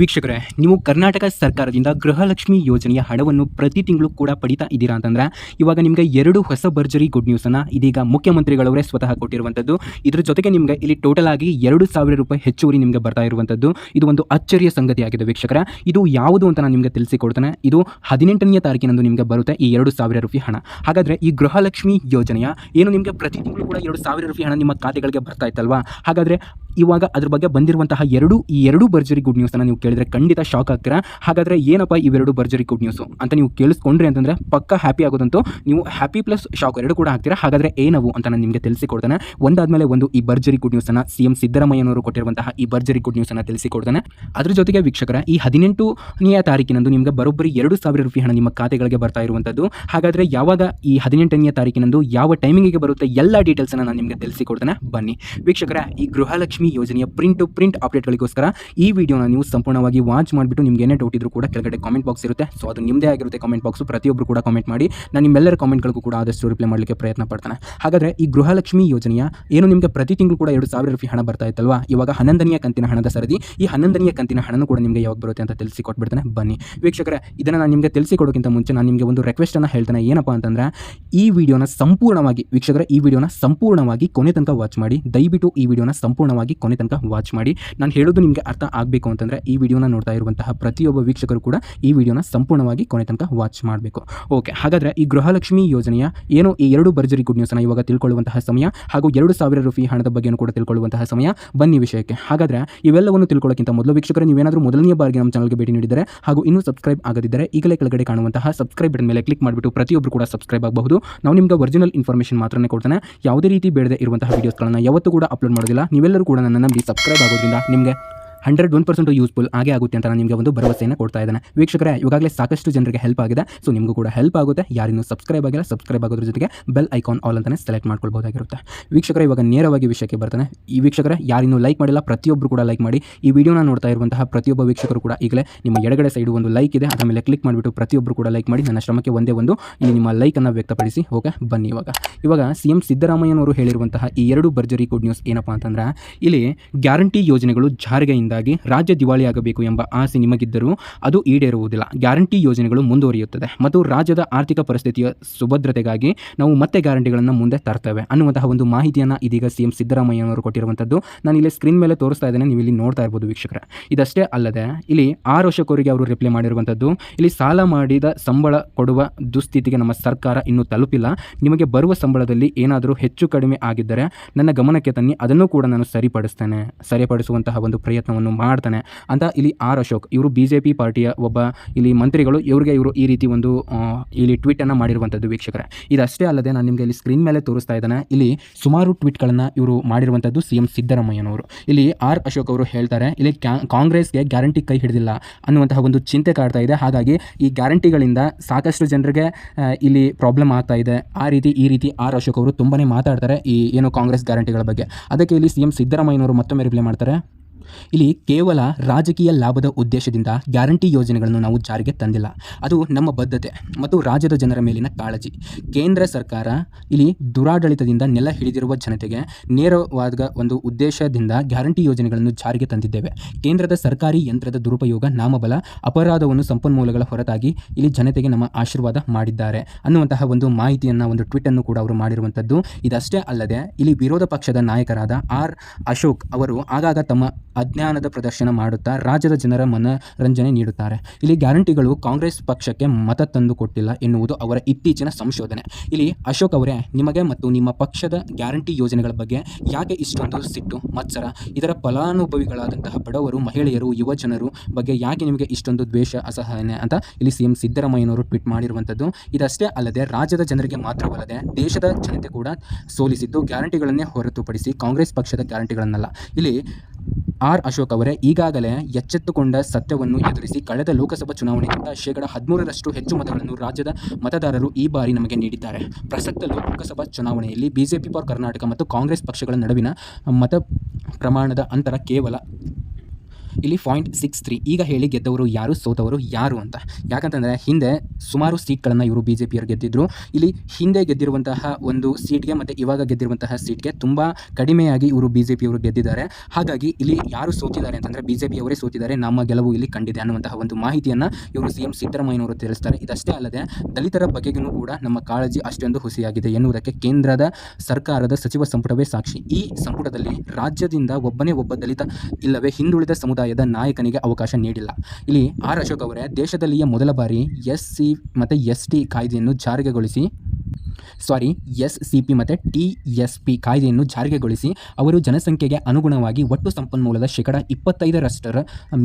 ವೀಕ್ಷಕರೇ, ನೀವು ಕರ್ನಾಟಕ ಸರ್ಕಾರದಿಂದ ಗೃಹಲಕ್ಷ್ಮಿ ಯೋಜನೆಯ ಹಣವನ್ನು ಪ್ರತಿ ತಿಂಗಳು ಕೂಡ ಪಡಿತಾ ಇದ್ದೀರಾ ಅಂತಂದ್ರೆ, ಇವಾಗ ನಿಮಗೆ ಎರಡು ಹೊಸ ಭರ್ಜರಿ ಗುಡ್ ನ್ಯೂಸನ್ನು ಇದೀಗ ಮುಖ್ಯಮಂತ್ರಿಗಳವರೇ ಸ್ವತಃ ಕೊಟ್ಟಿರುವಂಥದ್ದು ಇದರ ಜೊತೆಗೆ ನಿಮಗೆ ಇಲ್ಲಿ ಟೋಟಲ್ ಆಗಿ ಎರಡು ಸಾವಿರ ರೂಪಾಯಿ ಹೆಚ್ಚುವರಿ ನಿಮಗೆ ಬರ್ತಾ ಇರುವಂಥದ್ದು ಇದು ಒಂದು ಅಚ್ಚರಿಯ ಸಂಗತಿಯಾಗಿದೆ ವೀಕ್ಷಕರ. ಇದು ಯಾವುದು ಅಂತ ನಾನು ನಿಮಗೆ ತಿಳಿಸಿಕೊಡ್ತೇನೆ. ಇದು ಹದಿನೆಂಟನೆಯ ತಾರೀಕಿನಂದು ನಿಮಗೆ ಬರುತ್ತೆ ಈ ಎರಡು ಸಾವಿರ ರೂಪಾಯಿ ಹಣ. ಹಾಗಾದರೆ ಈ ಗೃಹಲಕ್ಷ್ಮಿ ಯೋಜನೆಯ ಏನು ನಿಮಗೆ ಪ್ರತಿ ತಿಂಗಳು ಕೂಡ ಎರಡು ಸಾವಿರ ರೂಪಾಯಿ ಹಣ ನಿಮ್ಮ ಖಾತೆಗಳಿಗೆ ಬರ್ತಾ ಇತ್ತಲ್ವಾ? ಹಾಗಾದರೆ ಇವಾಗ ಅದ್ರ ಬಗ್ಗೆ ಬಂದಿರುವಂತಹ ಎರಡು, ಈ ಎರಡು ಭರ್ಜರಿ ಗುಡ್ ನ್ಯೂಸನ್ನು ನೀವು ಕೇಳಿದ್ರೆ ಖಂಡಿತ ಶಾಕ್ ಆಗ್ತೀರಾ? ಹಾಗಾದ್ರೆ ಏನಪ್ಪ ಇವೆರಡು ಭರ್ಜರಿ ಗುಡ್ ನ್ಯೂಸು ಅಂತ ನೀವು ಕೇಳಿಸ್ಕೊಂಡ್ರಿ ಅಂತಂದ್ರೆ ಪಕ್ಕ ಹ್ಯಾಪಿ ಆಗೋದಂತೂ ನೀವು ಹ್ಯಾಪಿ ಪ್ಲಸ್ ಶಾಕ್ ಎರಡು ಕೂಡ ಆಗ್ತೀರಾ? ಹಾಗಾದರೆ ಏನವು ಅಂತ ನಾನು ನಿಮಗೆ ತಿಳಿಸಿಕೊಡ್ತೇನೆ. ಒಂದಾದ್ಮೇಲೆ ಒಂದು ಈ ಭರ್ಜರಿ ಗುಡ್ ನ್ಯೂಸನ್ನು ಸಿ ಎಂ ಸಿದ್ದರಾಮಯ್ಯನವರು ಕೊಟ್ಟಿರುವಂತಹ ಈ ಭರ್ಜರಿ ಗುಡ್ ನ್ಯೂಸನ್ನು ತಿಳಿಸಿಕೊಡ್ತೇನೆ. ಅದ್ರ ಜೊತೆಗೆ ವೀಕ್ಷಕರ, ಈ ಹದಿನೆಂಟನೆಯ ತಾರೀಕಿನಂದು ನಿಮಗೆ ಬರೋಬ್ಬರಿ ಎರಡು ಸಾವಿರ ರೂಪಾಯಿ ಹಣ ನಿಮ್ಮ ಖಾತೆಗಳಿಗೆ ಬರ್ತಾ ಇರುವಂಥದ್ದು ಹಾಗಾದರೆ ಯಾವಾಗ ಈ ಹದಿನೆಂಟನೆಯ ತಾರೀಕಿನಂದು ಯಾವ ಟೈಮಿಂಗಿಗೆ ಬರುತ್ತೆ ಎಲ್ಲ ಡೀಟೇಲ್ಸನ್ನು ನಾನು ನಿಮಗೆ ತಿಳಿಸಿಕೊಡ್ತೇನೆ. ಬನ್ನಿ. ವೀಕ್ಷಕರ, ಈ ಗೃಹಲಕ್ಷ್ಮಿ ಯೋಜನೆಯ ಪ್ರಿಂಟ್ ಟು ಪ್ರಿಂಟ್ ಅಪ್ಡೇಟ್ಗಳಿಗೋಸ್ಕರ ಈ ವಿಡಿಯೋನ ನೀವು ಸಂಪೂರ್ಣವಾಗಿ ವಾಚ್ ಮಾಡಿಬಿಟ್ಟು ನಿಮ್ಗೆ ಏನೇ ಡೌಟ್ ಇದ್ರೂ ಕೂಡ ಕೆಳಗಡೆ ಕಾಮೆಂಟ್ ಬಾಕ್ಸ್ ಇರುತ್ತೆ. ಸೊ ಅದು ನಿಮ್ಮದೇ ಆಗಿರುತ್ತೆ ಕಾಮೆಂಟ್ ಬಾಕ್ಸು ಪ್ರತಿಯೊಬ್ಬರು ಕೂಡ ಕಾಮೆಂಟ್ ಮಾಡಿ, ನಾನು ನಿಮ್ಮೆಲ್ಲರ ಕಾಮೆಂಟ್ಗಳಿಗೂ ಕೂಡ ಆದಷ್ಟು ರಿಪ್ಲೈ ಮಾಡಲಿಕ್ಕೆ ಪ್ರಯತ್ನ ಪಡ್ತಾನೆ. ಹಾಗಾದರೆ ಈ ಗೃಹಲಕ್ಷ್ಮಿ ಯೋಜನೆಯ ಏನು ನಿಮಗೆ ಪ್ರತಿ ತಿಂಗಳು ಕೂಡ ಎರಡು ಸಾವಿರ ರೂಪಾಯಿ ಹಣ ಬರ್ತಾ ಇತ್ತಲ್ವಾ? ಇವಾಗ ಹನ್ನೊಂದನೆಯ ಕಂತಿನ ಹಣದ ಸರದಿ. ಈ ಹನ್ನೊಂದನೆಯ ಕಂತಿನ ಹಣನೂ ಕೂಡ ನಿಮಗೆ ಯಾವಾಗ ಬರುತ್ತೆ ಅಂತ ತಿಳಿಸಿ ತಿಳಿಸಿಕೊಟ್ಬಿಡ್ತಾನೆ. ಬನ್ನಿ. ವೀಕ್ಷಕರೇ, ಇದನ್ನು ನಾನು ನಿಮಗೆ ತಿಳಿಸಿಕೊಡೋಕ್ಕಿಂತ ಮುಂಚೆ ನಾನು ನಿಮಗೆ ಒಂದು ರಿಕ್ವೆಸ್ಟನ್ನು ಹೇಳ್ತಾನೆ. ಏನಪ್ಪ ಅಂತಂದರೆ, ಈ ವಿಡಿಯೋನ ಸಂಪೂರ್ಣವಾಗಿ, ವೀಕ್ಷಕರೇ, ಈ ವಿಡಿಯೋನ ಸಂಪೂರ್ಣವಾಗಿ ಕೊನೆ ತನಕ ವಾಚ್ ಮಾಡಿ. ದಯವಿಟ್ಟು ಈ ವಿಡಿಯೋನ ಸಂಪೂರ್ಣವಾಗಿ ಕೊನೆ ತನಕ ವಾಚ್ ಮಾಡಿ. ನಾನು ಹೇಳೋದು ನಿಮಗೆ ಅರ್ಥ ಆಗಬೇಕು ಅಂತಂದರೆ ಈ ವಿಡಿಯೋನ ನೋಡ್ತಾ ಇರುವಂತಹ ಪ್ರತಿಯೊಬ್ಬ ವೀಕ್ಷಕರು ಕೂಡ ಈ ವಿಡಿಯೋನ ಸಂಪೂರ್ಣವಾಗಿ ಕೊನೆ ತನಕ ವಾಚ್ ಮಾಡಬೇಕು. ಓಕೆ ಹಾಗಾದರೆ ಈ ಗೃಹಲಕ್ಷ್ಮಿ ಯೋಜನೆಯ ಏನು ಈ ಎರಡು ಭರ್ಜರಿ ಗುಡ್ ನ್ಯೂಸ್ನ ಇವಾಗ ತಿಳ್ಕೊಳ್ಳುವಂತಹ ಸಮಯ ಹಾಗೂ ಎರಡು ಸಾವಿರ ರೂಪಾಯಿ ಹಣದ ಬಗ್ಗೆಯೂ ಕೂಡ ತಿಳ್ಕೊಳ್ಳುವಂತಹ ಸಮಯ ಬನ್ನಿ ವಿಷಯಕ್ಕೆ. ಹಾಗಾದರೆ ಇವೆಲ್ಲವನ್ನು ತಿಳ್ಕೊಳ್ಳೋಕ್ಕಿಂತ ಮೊದಲು ವೀಕ್ಷಕರು ನೀವೇನಾದರೂ ಮೊದಲನೇ ಬಾರಿಗೆ ನಮ್ಮ ಚಾನಲ್ಗೆ ಭೇಟಿ ನೀಡಿದರೆ ಹಾಗೂ ಇನ್ನೂ ಸಬ್ಸ್ಕ್ರೈಬ್ ಆಗದಿದ್ದರೆ ಈಗಲೇ ಕೆಳಗಡೆ ಕಾಣುವಂತಹ ಸಬ್ಸ್ಕ್ರೈಬ್ ಬಟನ್ ಮೇಲೆ ಕ್ಲಿಕ್ ಮಾಡಿಬಿಟ್ಟು ಪ್ರತಿಯೊಬ್ಬರು ಕೂಡ ಸಬ್ಸ್ಕ್ರೈಬ್ ಆಗಬಹುದು. ನಾವು ನಿಮಗೆ ಒರಿಜಿನಲ್ ಇನ್ಫಾರ್ಮೇಷನ್ ಮಾತ್ರನೇ ಕೊಡ್ತಾನೆ. ಯಾವುದೇ ರೀತಿ ಬೇಡದೆ ಇರುವಂತಹ ವೀಡಿಯೋಸ್ಗಳನ್ನು ಯಾವತ್ತೂ ಕೂಡ ಅಪ್ಲೋಡ್ ಮಾಡೋದಿಲ್ಲ. ನೀವೆಲ್ಲರೂ ಕೂಡ ನನ್ನ ನಂಬಿ ಸಬ್ಸ್ಕ್ರೈಬ್ ಆಗೋದ್ರಿಂದ ನಿಮಗೆ ಹಂಡ್ರೆಡ್ ಒನ್ ಪರ್ಸೆಂಟ್ ಯೂಸ್ಫುಲ್ ಆಗೇ ಆಗುತ್ತೆ ಅಂತ ನಿಮಗೆ ಒಂದು ಭರವಸೆಯನ್ನು ಕೊಡ್ತಾ ಇದ್ದಾನೆ. ವೀಕ್ಷಕರೇ, ಇವಾಗಲೇ ಸಾಕಷ್ಟು ಜನರಿಗೆ ಹೆಲ್ಪ್ ಆಗಿದೆ. ಸೊ ನಿಮಗೂ ಕೂಡ ಹೆಲ್ಪ್ ಆಗುತ್ತೆ. ಯಾರಿನ್ನೂ ಸಬ್ಸ್ಕ್ರೈಬ್ ಆಗಿಲ್ಲ ಸಬ್ಸ್ಕ್ರೈಬ್ ಆಗೋದ್ರ ಜೊತೆಗೆ ಬೆಲ್ ಐಕಾನ್ ಆಲ್ ಅಂತಲೇ ಸೆಲೆಕ್ಟ್ ಮಾಡ್ಕೊಳ್ಬೋದಾಗಿರುತ್ತೆ ವೀಕ್ಷಕರೇ, ಇವಾಗ ನೇರವಾಗಿ ವಿಷಯಕ್ಕೆ ಬರ್ತಾನೆ. ಈ ವೀಕ್ಷಕರೇ, ಯಾರಿನ್ನೂ ಲೈಕ್ ಮಾಡಿಲ್ಲ ಪ್ರತಿಯೊಬ್ಬರು ಕೂಡ ಲೈಕ್ ಮಾಡಿ. ಈ ವಿಡಿಯೋನ ನೋಡ್ತಾ ಇರುವಂತಹ ಪ್ರತಿಯೊಬ್ಬ ವೀಕ್ಷಕರು ಕೂಡ ಈಗಲೇ ನಿಮ್ಮ ಎಡಗಡೆ ಸೈಡು ಒಂದು ಲೈಕ್ ಇದೆ. ಅದರ ಮೇಲೆ ಕ್ಲಿಕ್ ಮಾಡಿಬಿಟ್ಟು ಪ್ರತಿಯೊಬ್ಬರು ಕೂಡ ಲೈಕ್ ಮಾಡಿ. ನನ್ನ ಶ್ರಮಕ್ಕೆ ಒಂದೇ ಒಂದು. ಇಲ್ಲಿ ನಿಮ್ಮ ಲೈಕನ್ನು ವ್ಯಕ್ತಪಡಿಸಿ. ಓಕೆ, ಬನ್ನಿ ಇವಾಗ. ಇವಾಗ ಸಿ ಎಂ ಸಿದ್ದರಾಮಯ್ಯನವರು ಹೇಳಿರುವಂತಹ ಈ ಎರಡು ಭರ್ಜರಿ ಗುಡ್ ನ್ಯೂಸ್ ಏನಪ್ಪಾ ಅಂತಂದ್ರೆ, ಇಲ್ಲಿ ಗ್ಯಾರಂಟಿ ಯೋಜನೆಗಳು ಜಾರಿಗೆಯಿಂದಾಗಿ ರಾಜ್ಯ ದಿವಾಳಿಯಾಗಬೇಕು ಎಂಬ ಆಸೆ ನಿಮಗಿದ್ದರೂ ಅದು ಈಡೇರುವುದಿಲ್ಲ. ಗ್ಯಾರಂಟಿ ಯೋಜನೆಗಳು ಮುಂದುವರಿಯುತ್ತದೆ ಮತ್ತು ರಾಜ್ಯದ ಆರ್ಥಿಕ ಪರಿಸ್ಥಿತಿಯ ಸುಭದ್ರತೆಗಾಗಿ ನಾವು ಮತ್ತೆ ಗ್ಯಾರಂಟಿಗಳನ್ನು ಮುಂದೆ ತರ್ತೇವೆ ಅನ್ನುವಂತಹ ಒಂದು ಮಾಹಿತಿಯನ್ನು ಇದೀಗ ಸಿ ಎಂ ಸಿದ್ದರಾಮಯ್ಯನವರು ಕೊಟ್ಟಿರುವಂಥದ್ದು ನಾನು ಇಲ್ಲಿ ಸ್ಕ್ರೀನ್ ಮೇಲೆ ತೋರಿಸ್ತಾ ಇದ್ದೇನೆ, ನೀವು ಇಲ್ಲಿ ನೋಡ್ತಾ ಇರ್ಬೋದು ವೀಕ್ಷಕರ. ಇದಷ್ಟೇ ಅಲ್ಲದೆ ಇಲ್ಲಿ ಆರು ವರ್ಷಕೋರಿಗೆ ಅವರು ರಿಪ್ಲೈ ಮಾಡಿರುವಂಥದ್ದು, ಇಲ್ಲಿ ಸಾಲ ಮಾಡಿದ ಸಂಬಳ ಕೊಡುವ ದುಸ್ಥಿತಿಗೆ ನಮ್ಮ ಸರ್ಕಾರ ಇನ್ನೂ ತಲುಪಿಲ್ಲ. ನಿಮಗೆ ಬರುವ ಸಂಬಳದಲ್ಲಿ ಏನಾದರೂ ಹೆಚ್ಚು ಕಡಿಮೆ ಆಗಿದ್ದರೆ ನನ್ನ ಗಮನಕ್ಕೆ ತನ್ನಿ, ಅದನ್ನು ಕೂಡ ನಾನು ಸರಿಪಡಿಸ್ತೇನೆ, ಸರಿಪಡಿಸುವಂತಹ ಒಂದು ಪ್ರಯತ್ನವನ್ನು ಮಾಡ್ತಾನೆ ಅಂತ ಇಲ್ಲಿ ಆರ್ ಅಶೋಕ್. ಇವರು ಬಿ ಜೆ ಪಿ ಪಾರ್ಟಿಯ ಒಬ್ಬ ಇಲ್ಲಿ ಮಂತ್ರಿಗಳು. ಇವರಿಗೆ ಇವರು ಈ ರೀತಿ ಒಂದು ಇಲ್ಲಿ ಟ್ವೀಟನ್ನು ಮಾಡಿರುವಂಥದ್ದು ವೀಕ್ಷಕರೇ. ಇದಷ್ಟೇ ಅಲ್ಲದೆ ನಾನು ನಿಮಗೆ ಇಲ್ಲಿ ಸ್ಕ್ರೀನ್ ಮೇಲೆ ತೋರಿಸ್ತಾ ಇದ್ದಾನೆ. ಇಲ್ಲಿ ಸುಮಾರು ಟ್ವೀಟ್ಗಳನ್ನು ಇವರು ಮಾಡಿರುವಂಥದ್ದು ಸಿ ಎಂ ಸಿದ್ದರಾಮಯ್ಯನವರು. ಇಲ್ಲಿ ಆರ್ ಅಶೋಕ್ ಅವರು ಹೇಳ್ತಾರೆ, ಇಲ್ಲಿ ಕಾಂಗ್ರೆಸ್ಗೆ ಗ್ಯಾರಂಟಿ ಕೈ ಹಿಡಿದಿಲ್ಲ ಅನ್ನುವಂತಹ ಒಂದು ಚಿಂತೆ ಕಾಡ್ತಾ ಇದೆ. ಹಾಗಾಗಿ ಈ ಗ್ಯಾರಂಟಿಗಳಿಂದ ಸಾಕಷ್ಟು ಜನರಿಗೆ ಇಲ್ಲಿ ಪ್ರಾಬ್ಲಮ್ ಆಗ್ತಾ ಇದೆ. ಆ ರೀತಿ, ಈ ರೀತಿ ಆರ್ ಅಶೋಕ್ ಅವರು ತುಂಬಾ ಮಾತಾಡ್ತಾರೆ ಈ, ಏನು ಕಾಂಗ್ರೆಸ್ ಗ್ಯಾರಂಟಿಗಳ ಬಗ್ಗೆ. ಅದಕ್ಕೆ ಇಲ್ಲಿ ಸಿ ಎಂ ಸಿದ್ದರಾಮಯ್ಯನವರು ಮತ್ತೊಮ್ಮೆ ರಿಪ್ಲೈ ಮಾಡ್ತಾರೆ. ಇಲ್ಲಿ ಕೇವಲ ರಾಜಕೀಯ ಲಾಭದ ಉದ್ದೇಶದಿಂದ ಗ್ಯಾರಂಟಿ ಯೋಜನೆಗಳನ್ನು ನಾವು ಜಾರಿಗೆ ತಂದಿಲ್ಲ. ಅದು ನಮ್ಮ ಬದ್ಧತೆ ಮತ್ತು ರಾಜ್ಯದ ಜನರ ಮೇಲಿನ ಕಾಳಜಿ. ಕೇಂದ್ರ ಸರ್ಕಾರ ಇಲ್ಲಿ ದುರಾಡಳಿತದಿಂದ ನೆಲ ಹಿಡಿದಿರುವ ಜನತೆಗೆ ನೇರವಾದ ಒಂದು ಉದ್ದೇಶದಿಂದ ಗ್ಯಾರಂಟಿ ಯೋಜನೆಗಳನ್ನು ಜಾರಿಗೆ ತಂದಿದ್ದೇವೆ. ಕೇಂದ್ರದ ಸರ್ಕಾರಿ ಯಂತ್ರದ ದುರುಪಯೋಗ, ನಾಮಬಲ, ಅಪರಾಧವನ್ನು ಸಂಪನ್ಮೂಲಗಳ ಹೊರತಾಗಿ ಇಲ್ಲಿ ಜನತೆಗೆ ನಮ್ಮ ಆಶೀರ್ವಾದ ಮಾಡಿದ್ದಾರೆ ಅನ್ನುವಂತಹ ಒಂದು ಮಾಹಿತಿಯನ್ನು ಒಂದು ಟ್ವೀಟ್ ಅನ್ನು ಕೂಡ ಅವರು ಮಾಡಿರುವಂಥದ್ದು. ಇದಷ್ಟೇ ಅಲ್ಲದೆ ಇಲ್ಲಿ ವಿರೋಧ ಪಕ್ಷದ ನಾಯಕರಾದ ಆರ್ ಅಶೋಕ್ ಅವರು ಆಗಾಗ ತಮ್ಮ ಅಜ್ಞಾನದ ಪ್ರದರ್ಶನ ಮಾಡುತ್ತಾ ರಾಜ್ಯದ ಜನರ ಮನರಂಜನೆ ನೀಡುತ್ತಾರೆ. ಇಲ್ಲಿ ಗ್ಯಾರಂಟಿಗಳು ಕಾಂಗ್ರೆಸ್ ಪಕ್ಷಕ್ಕೆ ಮತ ತಂದು ಕೊಟ್ಟಿಲ್ಲ ಎನ್ನುವುದು ಅವರ ಇತ್ತೀಚಿನ ಸಂಶೋಧನೆ. ಇಲ್ಲಿ ಅಶೋಕ್ ಅವರೇ, ನಿಮಗೆ ಮತ್ತು ನಿಮ್ಮ ಪಕ್ಷದ ಗ್ಯಾರಂಟಿ ಯೋಜನೆಗಳ ಬಗ್ಗೆ ಯಾಕೆ ಇಷ್ಟೊಂದು ಸಿಟ್ಟು, ಮತ್ಸರ? ಇದರ ಫಲಾನುಭವಿಗಳಾದಂತಹ ಬಡವರು, ಮಹಿಳೆಯರು ಯುವ ಜನರು ಬಗ್ಗೆ ಯಾಕೆ ನಿಮಗೆ ಇಷ್ಟೊಂದು ದ್ವೇಷ, ಅಸಹನೆ? ಅಂತ ಇಲ್ಲಿ ಸಿ ಎಂ ಸಿದ್ದರಾಮಯ್ಯನವರು ಟ್ವೀಟ್ ಮಾಡಿರುವಂಥದ್ದು. ಇದಷ್ಟೇ ಅಲ್ಲದೆ ರಾಜ್ಯದ ಜನರಿಗೆ ಮಾತ್ರವಲ್ಲದೆ ದೇಶದ ಜನತೆ ಕೂಡ ಸೋಲಿಸಿದ್ದು ಗ್ಯಾರಂಟಿಗಳನ್ನೇ ಹೊರತುಪಡಿಸಿ ಕಾಂಗ್ರೆಸ್ ಪಕ್ಷದ ಗ್ಯಾರಂಟಿಗಳನ್ನಲ್ಲ. ಇಲ್ಲಿ ಆರ್ ಅಶೋಕ್ ಅವರೇ ಈಗಾಗಲೇ ಎಚ್ಚೆತ್ತುಕೊಂಡ ಸತ್ಯವನ್ನು ಎದುರಿಸಿ ಕಳೆದ ಲೋಕಸಭಾ ಚುನಾವಣೆಯಿಂದ ಶೇಕಡ ಹದಿಮೂರರಷ್ಟು ಹೆಚ್ಚು ಮತಗಳನ್ನು ರಾಜ್ಯದ ಮತದಾರರು ಈ ಬಾರಿ ನಮಗೆ ನೀಡಿದ್ದಾರೆ. ಪ್ರಸಕ್ತ ಲೋಕಸಭಾ ಚುನಾವಣೆಯಲ್ಲಿ ಬಿಜೆಪಿ ಫಾರ್ ಕರ್ನಾಟಕ ಮತ್ತು ಕಾಂಗ್ರೆಸ್ ಪಕ್ಷಗಳ ನಡುವಿನ ಮತ ಪ್ರಮಾಣದ ಅಂತರ ಕೇವಲ ಇಲ್ಲಿ ಪಾಯಿಂಟ್ ಸಿಕ್ಸ್ ತ್ರೀ ಈಗ ಹೇಳಿ ಗೆದ್ದವರು ಯಾರು, ಸೋತವರು ಯಾರು ಅಂತ. ಯಾಕಂತಂದರೆ ಹಿಂದೆ ಸುಮಾರು ಸೀಟ್ಗಳನ್ನು ಇವರು ಬಿ ಜೆ ಪಿಯವರು ಗೆದ್ದಿದ್ರು. ಇಲ್ಲಿ ಹಿಂದೆ ಗೆದ್ದಿರುವಂತಹ ಒಂದು ಸೀಟ್ಗೆ ಮತ್ತು ಇವಾಗ ಗೆದ್ದಿರುವಂತಹ ಸೀಟ್ಗೆ ತುಂಬ ಕಡಿಮೆಯಾಗಿ ಇವರು ಬಿ ಜೆ ಪಿಯವರು ಗೆದ್ದಿದ್ದಾರೆ. ಹಾಗಾಗಿ ಇಲ್ಲಿ ಯಾರು ಸೋತಿದ್ದಾರೆ ಅಂತಂದರೆ ಬಿ ಜೆ ಪಿಯವರೇ ಸೋತಿದ್ದಾರೆ. ನಮ್ಮ ಗೆಲುವು ಇಲ್ಲಿ ಕಂಡಿದೆ ಅನ್ನುವಂತಹ ಒಂದು ಮಾಹಿತಿಯನ್ನು ಇವರು ಸಿ ಎಂ ಸಿದ್ದರಾಮಯ್ಯನವರು ತಿಳಿಸ್ತಾರೆ. ಇದಷ್ಟೇ ಅಲ್ಲದೆ ದಲಿತರ ಬಗೆಗೂ ಕೂಡ ನಮ್ಮ ಕಾಳಜಿ ಅಷ್ಟೊಂದು ಹುಸಿಯಾಗಿದೆ ಎನ್ನುವುದಕ್ಕೆ ಕೇಂದ್ರದ ಸರ್ಕಾರದ ಸಚಿವ ಸಂಪುಟವೇ ಸಾಕ್ಷಿ. ಈ ಸಂಪುಟದಲ್ಲಿ ರಾಜ್ಯದಿಂದ ಒಬ್ಬನೇ ಒಬ್ಬ ದಲಿತ ಇಲ್ಲವೇ ಹಿಂದುಳಿದ ಸಮುದಾಯದ ನಾಯಕನಿಗೆ ಅವಕಾಶ ನೀಡಿಲ್ಲ. ಇಲ್ಲಿ ಆರ್ ಅಶೋಕ್ ಅವರೇ ದೇಶದಲ್ಲಿಯೇ ಮೊದಲ ಬಾರಿ ಎಸ್ ಸಿ ಮತ್ತು ಎಸ್ ಟಿ ಕಾಯ್ದೆಯನ್ನು ಜಾರಿಗೆಗೊಳಿಸಿ ಸಾರಿ ಎಸ್ ಸಿ ಪಿ ಮತ್ತು ಟಿ ಎಸ್ ಪಿ ಕಾಯ್ದೆಯನ್ನು ಜಾರಿಗೆಗೊಳಿಸಿ ಅವರು ಜನಸಂಖ್ಯೆಗೆ ಅನುಗುಣವಾಗಿ ಒಟ್ಟು ಸಂಪನ್ಮೂಲದ ಶೇಕಡ ಇಪ್ಪತ್ತೈದರಷ್ಟರ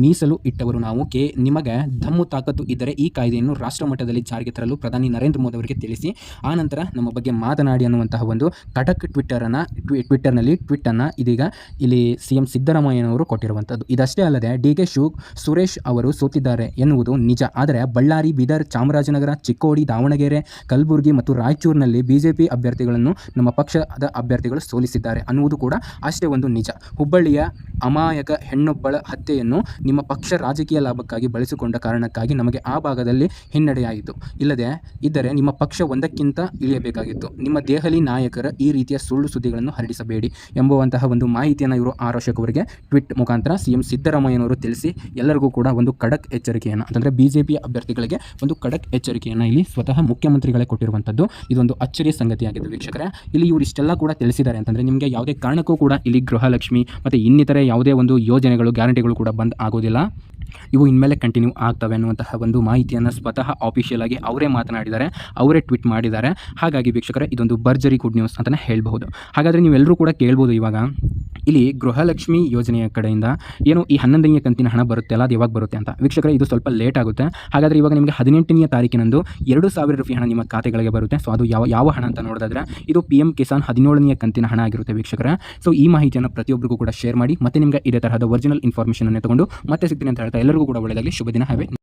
ಮೀಸಲು ಇಟ್ಟವರು ನಾವು. ಕೆ, ನಿಮಗೆ ದಮ್ಮು ತಾಕತ್ತು ಇದ್ದರೆ ಈ ಕಾಯ್ದೆಯನ್ನು ರಾಷ್ಟ್ರ ಮಟ್ಟದಲ್ಲಿ ಜಾರಿಗೆ ತರಲು ಪ್ರಧಾನಿ ನರೇಂದ್ರ ಮೋದಿ ಅವರಿಗೆ ತಿಳಿಸಿ. ಆನಂತರ ನಮ್ಮ ಬಗ್ಗೆ ಮಾತನಾಡಿ ಅನ್ನುವಂತಹ ಒಂದು ಕಟಕ್ ಟ್ವಿಟ್ಟರನ್ನು ಟ್ವಿ ಟ್ವಿಟ್ಟರ್ನಲ್ಲಿ ಟ್ವಿಟ್ಟನ್ನು ಇದೀಗ ಇಲ್ಲಿ ಸಿ ಎಂ ಸಿದ್ದರಾಮಯ್ಯನವರು ಕೊಟ್ಟಿರುವಂಥದ್ದು. ಇದಷ್ಟೇ ಅಲ್ಲದೆ ಡಿ ಕೆ ಶಿವ್, ಸುರೇಶ್ ಅವರು ಸೋತಿದ್ದಾರೆ ಎನ್ನುವುದು ನಿಜ. ಆದರೆ ಬಳ್ಳಾರಿ, ಬೀದರ್, ಚಾಮರಾಜನಗರ, ಚಿಕ್ಕೋಡಿ, ದಾವಣಗೆರೆ, ಕಲಬುರಗಿ ಮತ್ತು ರಾಯಚೂರಿನಲ್ಲಿ ಬಿಜೆಪಿ ಅಭ್ಯರ್ಥಿಗಳನ್ನು ನಮ್ಮ ಪಕ್ಷದ ಅಭ್ಯರ್ಥಿಗಳು ಸೋಲಿಸಿದ್ದಾರೆ ಅನ್ನುವುದು ಕೂಡ ಅಷ್ಟೇ ಒಂದು ನಿಜ. ಹುಬ್ಬಳ್ಳಿಯ ಅಮಾಯಕ ಹೆಣ್ಣೊಬ್ಬಳ ಹತ್ಯೆಯನ್ನು ನಿಮ್ಮ ಪಕ್ಷ ರಾಜಕೀಯ ಲಾಭಕ್ಕಾಗಿ ಬಳಸಿಕೊಂಡ ಕಾರಣಕ್ಕಾಗಿ ನಮಗೆ ಆ ಭಾಗದಲ್ಲಿ ಹಿನ್ನಡೆಯಾಯಿತು. ಇಲ್ಲದೆ ಇದ್ದರೆ ನಿಮ್ಮ ಪಕ್ಷ ಒಂದಕ್ಕಿಂತ ಇಳಿಯಬೇಕಾಗಿತ್ತು. ನಿಮ್ಮ ದೆಹಲಿ ನಾಯಕರ ಈ ರೀತಿಯ ಸುಳ್ಳು ಸುದ್ದಿಗಳನ್ನು ಹರಡಿಸಬೇಡಿ ಎಂಬುವಂತಹ ಒಂದು ಮಾಹಿತಿಯನ್ನು ಇವರು ಆರೋಷಕ್ ಟ್ವಿಟ್ ಮುಖಾಂತರ ಸಿಎಂ ಸಿದ್ದರಾಮಯ್ಯನವರು ತಿಳಿಸಿ ಎಲ್ಲರಿಗೂ ಕೂಡ ಒಂದು ಖಡಕ್ ಎಚ್ಚರಿಕೆಯನ್ನು ಅಂದರೆ ಬಿಜೆಪಿ ಅಭ್ಯರ್ಥಿಗಳಿಗೆ ಒಂದು ಖಡಕ್ ಎಚ್ಚರಿಕೆಯನ್ನು ಇಲ್ಲಿ ಸ್ವತಃ ಮುಖ್ಯಮಂತ್ರಿಗಳೇ ಕೊಟ್ಟಿರುವಂಥದ್ದು. ಇದೊಂದು ಅಚ್ಚರಿಯ ಸಂಗತಿಯಾಗಿದೆ ವೀಕ್ಷಕರೇ. ಇಲ್ಲಿ ಇವರು ಇಷ್ಟೆಲ್ಲ ಕೂಡ ತಿಳಿಸಿದ್ದಾರೆ ಅಂತಂದರೆ ನಿಮಗೆ ಯಾವುದೇ ಕಾರಣಕ್ಕೂ ಕೂಡ ಇಲ್ಲಿ ಗೃಹಲಕ್ಷ್ಮಿ ಮತ್ತು ಇನ್ನಿತರ ಯಾವುದೇ ಒಂದು ಯೋಜನೆಗಳು, ಗ್ಯಾರಂಟಿಗಳು ಕೂಡ ಬಂದ್ ಆಗೋದಿಲ್ಲ. ಇವು ಇನ್ಮೇಲೆ ಕಂಟಿನ್ಯೂ ಆಗ್ತವೆ ಅನ್ನುವಂತಹ ಒಂದು ಮಾಹಿತಿಯನ್ನು ಸ್ವತಃ ಆಫಿಷಿಯಲ್ ಆಗಿ ಅವರೇ ಮಾತನಾಡಿದ್ದಾರೆ, ಅವರೇ ಟ್ವೀಟ್ ಮಾಡಿದ್ದಾರೆ. ಹಾಗಾಗಿ ವೀಕ್ಷಕರೇ, ಇದೊಂದು ಭರ್ಜರಿ ಗುಡ್ ನ್ಯೂಸ್ ಅಂತಲೇ ಹೇಳ್ಬಹುದು. ಹಾಗಾದರೆ ನೀವೆಲ್ಲರೂ ಕೂಡ ಕೇಳ್ಬೋದು ಇವಾಗ, ಇಲ್ಲಿ ಗೃಹಲಕ್ಷ್ಮಿ ಯೋಜನೆಯ ಕಡೆಯಿಂದ ಏನು ಈ ಹನ್ನೊಂದನೆಯ ಕಂತಿನ ಹಣ ಬರುತ್ತೆ ಅಲ್ಲ, ಅದು ಯಾವಾಗ ಬರುತ್ತೆ ಅಂತ. ವೀಕ್ಷಕರೇ, ಇದು ಸ್ವಲ್ಪ ಲೇಟ್ ಆಗುತ್ತೆ. ಹಾಗಾದರೆ ಇವಾಗ ನಿಮಗೆ ಹದಿನೆಂಟನೆಯ ತಾರೀಕಿನಂದು ಎರಡು ಸಾವಿರ ರೂಪಾಯಿ ಹಣ ನಿಮ್ಮ ಖಾತೆಗಳಿಗೆ ಬರುತ್ತೆ. ಸೊ ಅದು ಯಾವ ಯಾವ ಹಣ ಅಂತ ನೋಡೋದಾದ್ರೆ ಇದು ಪಿ ಎಂ ಕಿಸಾನ್ ಹದಿನೇಳನೆಯ ಕಂತಿನ ಹಣ ಆಗಿರುತ್ತೆ ವೀಕ್ಷಕರ. ಸೊ ಈ ಮಾಹಿತಿಯನ್ನು ಪ್ರತಿಯೊಬ್ಬರಿಗೂ ಕೂಡ ಶೇರ್ ಮಾಡಿ, ಮತ್ತೆ ನಿಮಗೆ ಇದೇ ತರಹದ ಒರಿಜಿನಲ್ ಇನ್ಫಾರ್ಮೇಷನ್ ಅನ್ನು ತಗೊಂಡು ಮತ್ತೆ ಸಿಗ್ತೀನಿ ಅಂತ ಹೇಳ್ತಾ ಎಲ್ಲರಿಗೂ ಕೂಡ ಒಳ್ಳೆಯದಾಗಲಿ ಶುಭ ದಿನ ಹ್ಯಾವೆ